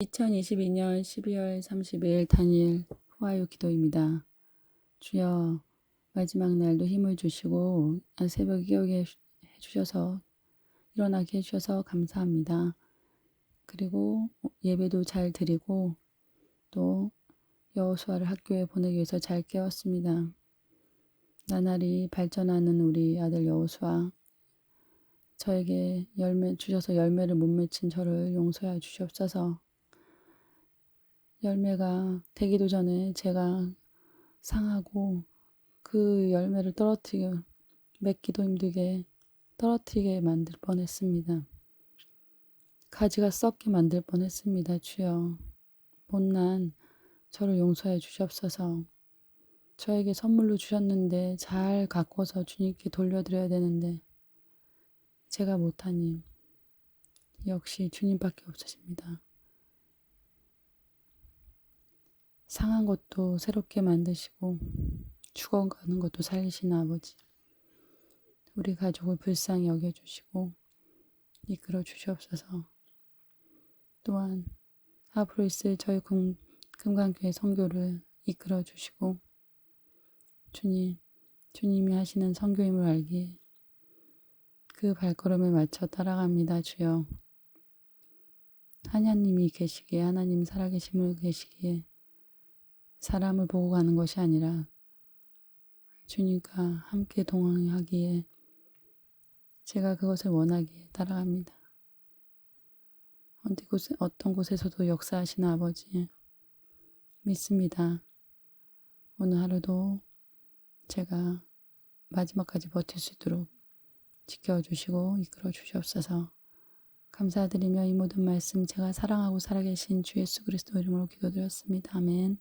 2022년 12월 30일 단일 후아유 기도입니다. 주여 마지막 날도 힘을 주시고 새벽 깨우게 해주셔서 일어나게 해주셔서 감사합니다. 그리고 예배도 잘 드리고 또 여호수아를 학교에 보내기 위해서 잘 깨웠습니다. 나날이 발전하는 우리 아들 여호수아 저에게 열매 주셔서 열매를 못 맺힌 저를 용서해 주시옵소서. 열매가 되기도 전에 제가 상하고 그 열매를 떨어뜨리게 맺기도 힘들게 떨어뜨리게 만들 뻔했습니다. 가지가 썩게 만들 뻔했습니다. 주여 못난 저를 용서해 주시옵소서. 저에게 선물로 주셨는데 잘 가꿔서 주님께 돌려드려야 되는데 제가 못하니 역시 주님밖에 없으십니다. 상한 것도 새롭게 만드시고 죽어가는 것도 살리시는 아버지. 우리 가족을 불쌍히 여겨주시고 이끌어 주시옵소서. 또한 앞으로 있을 저희 금, 금강교회 성교를 이끌어 주시고 주님, 주님이 하시는 성교임을 알기에 그 발걸음에 맞춰 따라갑니다, 주여. 하나님이 계시기에, 하나님 살아계심을 계시기에 사람을 보고 가는 것이 아니라 주님과 함께 동행하기에 제가 그것을 원하기에 따라갑니다. 어디 곳에, 어떤 곳에서도 역사하시는 아버지 믿습니다. 오늘 하루도 제가 마지막까지 버틸 수 있도록 지켜주시고 이끌어 주시옵소서. 감사드리며 이 모든 말씀 제가 사랑하고 살아계신 주 예수 그리스도 이름으로 기도드렸습니다. 아멘.